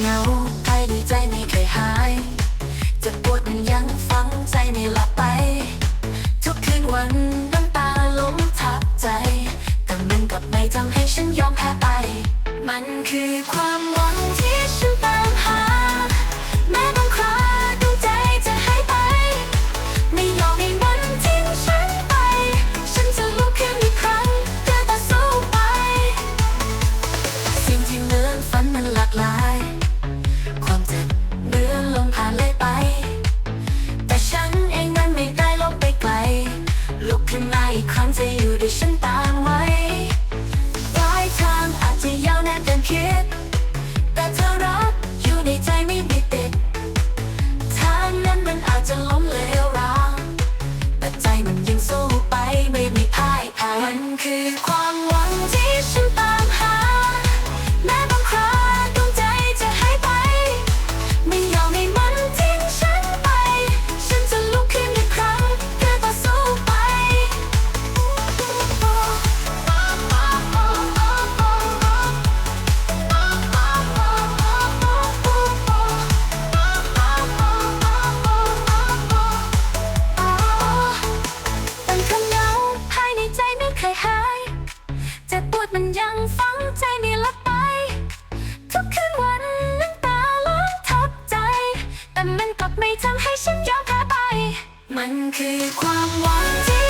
เหงาไปในใจไม่เคยหาย จะปวดมันยังฟังใจไม่หลับไป ทุกคืนวันน้ำตาล้มทับใจ แต่มันกลับไม่ทำให้ฉันยอมแพ้ไป มันคือความหวัง ขึ้นมาอีกครั้งจะอยู่ด้วยฉัน มันยังฝังใจนี่ละไป ทุกคืนวันน้ำตาล้างทับใจ แต่มันกลับไม่ทำให้ฉันยอมแพ้ไป มันคือความหวังที่